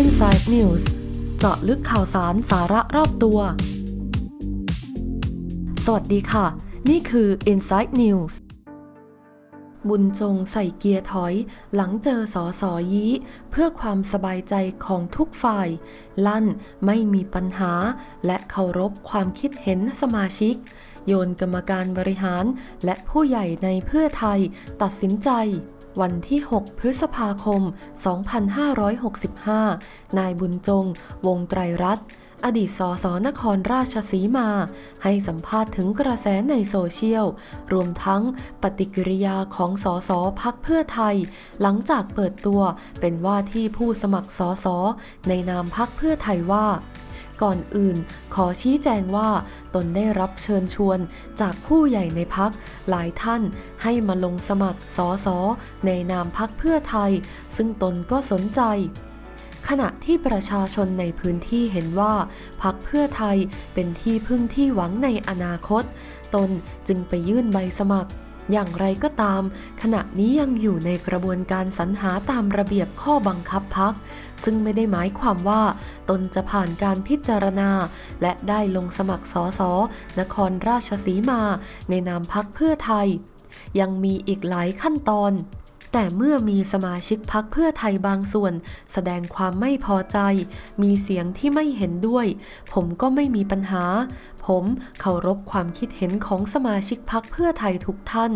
Inside News เจาะลึกข่าวสารสาระรอบตัว สวัสดีค่ะ นี่คือ Inside News บุญจงใส่เกียร์ถอย หลังเจอสอสอยี้ เพื่อความสบายใจของทุกฝ่าย ลั่นไม่มีปัญหา และเคารพความคิดเห็นสมาชิก โยนกรรมการบริหารและผู้ใหญ่ในเพื่อไทยตัดสินใจ วันที่ 6 พฤษภาคม 2565 นายบุญจง วงไตรรัตน์อดีตสสนครราชสีมา ให้สัมภาษณ์ถึงกระแสในโซเชียล รวมทั้งปฏิกิริยาของสสพักเพื่อไทย หลังจากเปิดตัวเป็นว่าที่ผู้สมัครสสในนามพักเพื่อไทยว่า ก่อนอื่น ขอชี้แจงว่า ตนได้รับเชิญชวนจากผู้ใหญ่ในพักหลายท่านให้มาลงสมัครสอสอในนามพักเพื่อไทย ซึ่งตนก็สนใจขณะที่ประชาชนในพื้นที่เห็นว่าพักเพื่อไทยเป็นที่พึ่งที่หวังในอนาคต ตนจึงไปยื่นใบสมัคร อย่างไรก็ตาม ขณะนี้ยังอยู่ในกระบวนการสรรหาตามระเบียบข้อบังคับพัก ซึ่งไม่ได้หมายความว่า ตนจะผ่านการพิจารณา และได้ลงสมัครสอสอนครราชสีมา ในนามพักเพื่อไทย ยังมีอีกหลายขั้นตอน แต่เมื่อมีสมาชิกพักเพื่อไทยบางส่วน แสดงความไม่พอใจ มีเสียงที่ไม่เห็นด้วย ผมก็ไม่มีปัญหา ผมเคารพความคิดเห็นของสมาชิกพักเพื่อไทยทุกท่าน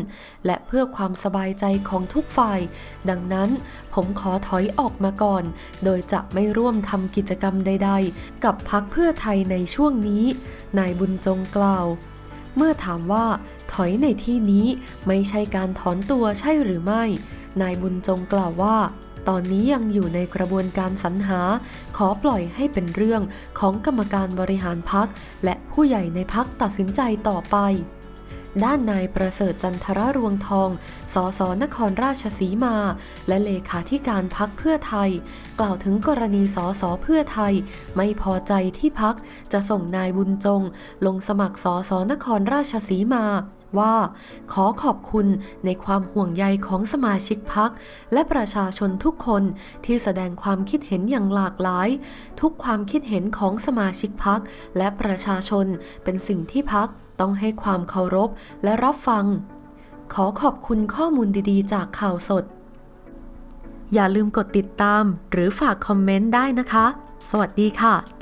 และเพื่อความสบายใจของทุกฝ่าย ดังนั้นผมขอถอยออกมาก่อน โดยจะไม่ร่วมทำกิจกรรมใด ๆ กับพักเพื่อไทยในช่วงนี้ นายบุญจงกล่าว เมื่อถามว่าถอยในที่นี้ไม่ใช่การถอนตัวใช่หรือไม่ นายบุญจงกล่าวว่า ตอนนี้ยังอยู่ในกระบวนการสรรหา ขอปล่อยให้เป็นเรื่องของกรรมการบริหารพัก และผู้ใหญ่ในพักตัดสินใจต่อไปด้านนายประเสริฐจันทรรวงทอง สสนครราชสีมา และเลขาธิการพักเพื่อไทย กล่าวถึงกรณีสสเพื่อไทย ไม่พอใจที่พักจะส่งนายบุญจง ลงสมัครสสนครราชสีมา ว่า ขอขอบคุณในความห่วงใยของสมาชิกพัก และประชาชนทุกคนที่แสดงความคิดเห็นอย่างหลากหลาย ทุกความคิดเห็นของสมาชิกพักและประชาชนเป็นสิ่งที่พักต้องให้ความเคารพและรับฟัง ขอขอบคุณข้อมูลดีๆ จากข่าวสด อย่าลืมกดติดตามหรือฝากคอมเมนต์ได้นะคะ สวัสดีค่ะ